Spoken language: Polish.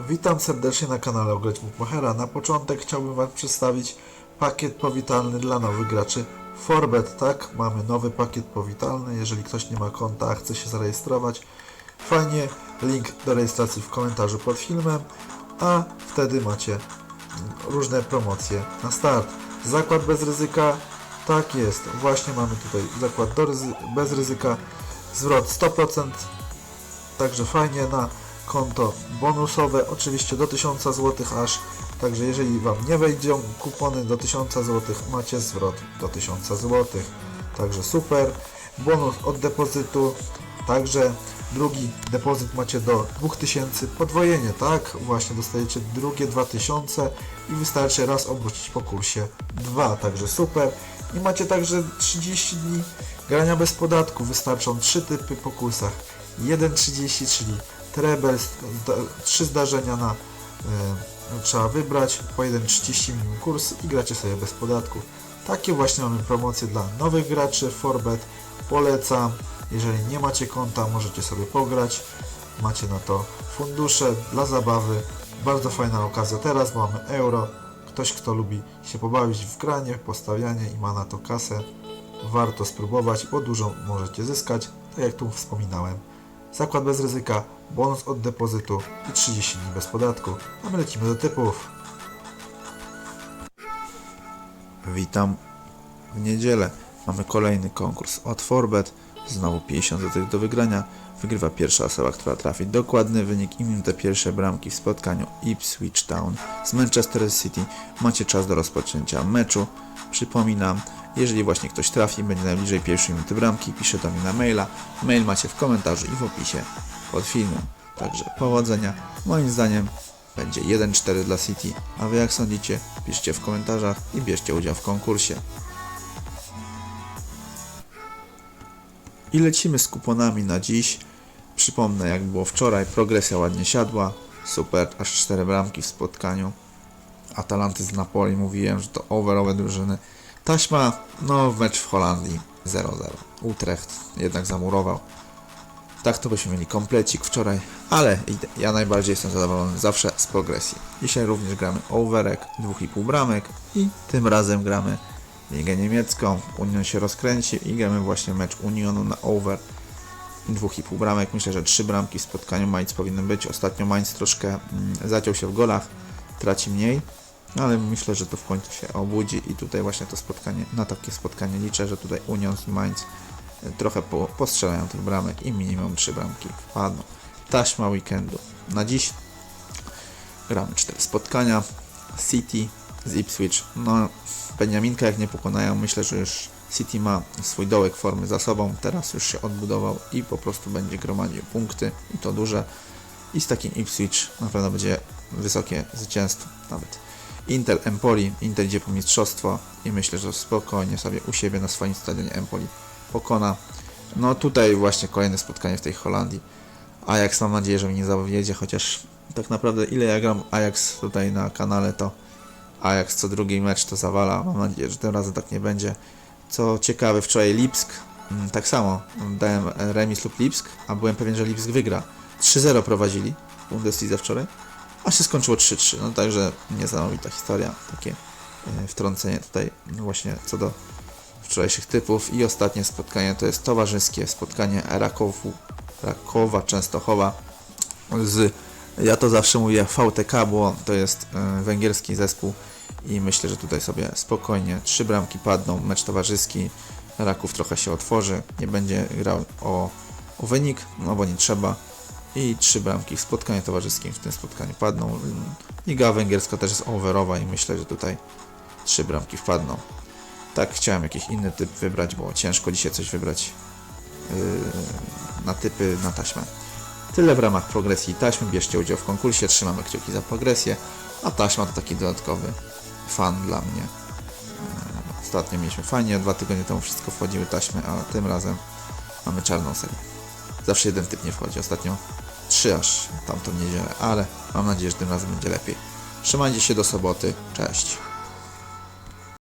Witam serdecznie na kanale Ograć Machera. Na początek chciałbym Wam przedstawić pakiet powitalny dla nowych graczy Forbet. Tak, mamy nowy pakiet powitalny. Jeżeli ktoś nie ma konta, a chce się zarejestrować, fajnie, link do rejestracji w komentarzu pod filmem, a wtedy macie różne promocje na start. Zakład bez ryzyka, tak jest, właśnie mamy tutaj zakład ryzy- bez ryzyka, zwrot 100%, Także fajnie na konto bonusowe, oczywiście do 1000 zł aż. Także jeżeli Wam nie wejdą kupony do 1000 zł, macie zwrot do 1000 zł. Także super. Bonus od depozytu. Także drugi depozyt macie do 2000. Podwojenie, tak? Właśnie dostajecie drugie 2000 i wystarczy raz obrócić po kursie 2. Także super. I macie także 30 dni grania bez podatku. Wystarczą 3 typy po kursach. 1.30, czyli zda, 3 zdarzenia na e, trzeba wybrać, po 1.30 minimum kurs i gracie sobie bez podatku. Takie właśnie mamy promocje dla nowych graczy Forbet. Polecam. Jeżeli nie macie konta, możecie sobie pograć. Macie na to fundusze dla zabawy. Bardzo fajna okazja teraz, bo mamy euro. Ktoś, kto lubi się pobawić w granie, postawianie i ma na to kasę, warto spróbować, bo dużo możecie zyskać, tak jak tu wspominałem. Zakład bez ryzyka, bonus od depozytu i 30 dni bez podatku. A my lecimy do typów. Witam w niedzielę. Mamy kolejny konkurs od Forbet. Znowu 50 zł do wygrania. Wygrywa pierwsza osoba, która trafi dokładny wynik i minutę pierwsze bramki w spotkaniu Ipswich Town z Manchester City. Macie czas do rozpoczęcia meczu. Przypominam, jeżeli właśnie ktoś trafi, będzie najbliżej pierwszej minuty bramki, pisze do mnie na maila. Mail macie w komentarzu i w opisie pod filmem. Także powodzenia. Moim zdaniem będzie 1-4 dla City. A wy jak sądzicie? Piszcie w komentarzach i bierzcie udział w konkursie. I lecimy z kuponami na dziś. Przypomnę, jak było wczoraj, progresja ładnie siadła. Super, aż 4 bramki w spotkaniu. Atalanty z Napoli, mówiłem, że to overowe drużyny. Taśma, no mecz w Holandii 0-0. Utrecht jednak zamurował. Tak to byśmy mieli komplecik wczoraj, ale ja najbardziej jestem zadowolony zawsze z progresji. Dzisiaj również gramy overek, 2,5 bramek i tym razem gramy Ligę Niemiecką. Union się rozkręci i gramy właśnie mecz Unionu na over 2,5 bramek. Myślę, że 3 bramki w spotkaniu Mainz powinny być. Ostatnio Mainz troszkę mm, zaciął się w golach, traci mniej, ale myślę, że to w końcu się obudzi i tutaj właśnie to spotkanie, na takie spotkanie liczę, że tutaj Union z Mainz trochę po, postrzelają tych bramek i minimum 3 bramki wpadną. Taśma weekendu. Na dziś gramy 4 spotkania. City z Ipswich. No, Beniaminka jak nie pokonają, myślę, że już City ma swój dołek formy za sobą. Teraz już się odbudował i po prostu będzie gromadził punkty i to duże. I z takim Ipswich na pewno będzie wysokie zwycięstwo nawet. Inter Empoli, Inter idzie po mistrzostwo i myślę, że spokojnie sobie u siebie na swoim stadionie Empoli pokona. No tutaj właśnie kolejne spotkanie w tej Holandii. Ajax mam nadzieję, że mi nie zawiedzie, chociaż tak naprawdę ile ja gram Ajax tutaj na kanale to Ajax co drugi mecz to zawala. Mam nadzieję, że tym razem tak nie będzie. Co ciekawe, wczoraj Lipsk, mm, tak samo, dałem remis lub Lipsk, a byłem pewien, że Lipsk wygra. 3-0 prowadzili w Bundeslidze wczoraj, a się skończyło 3-3. No także niesamowita historia, takie e, wtrącenie tutaj właśnie co do wczorajszych typów. I ostatnie spotkanie to jest towarzyskie spotkanie Rakowu, Rakowa Częstochowa z, ja to zawsze mówię VTK, bo to jest e, węgierski zespół i myślę, że tutaj sobie spokojnie trzy bramki padną, mecz towarzyski, Raków trochę się otworzy, nie będzie grał o, o wynik, no bo nie trzeba i trzy bramki w spotkaniu towarzyskim w tym spotkaniu padną. Liga węgierska też jest overowa i myślę, że tutaj trzy bramki wpadną. Tak, chciałem jakiś inny typ wybrać, bo ciężko dzisiaj coś wybrać yy, na typy na taśmę. Tyle w ramach progresji taśmy. Bierzcie udział w konkursie, trzymamy kciuki za progresję, a taśma to taki dodatkowy fan dla mnie. Eee, Ostatnio mieliśmy fajnie, dwa tygodnie temu wszystko wchodziły taśmy, a tym razem mamy czarną serię. Zawsze jeden typ nie wchodzi, ostatnio trzy aż tamtą niedzielę, ale mam nadzieję, że tym razem będzie lepiej. Trzymajcie się do soboty, cześć.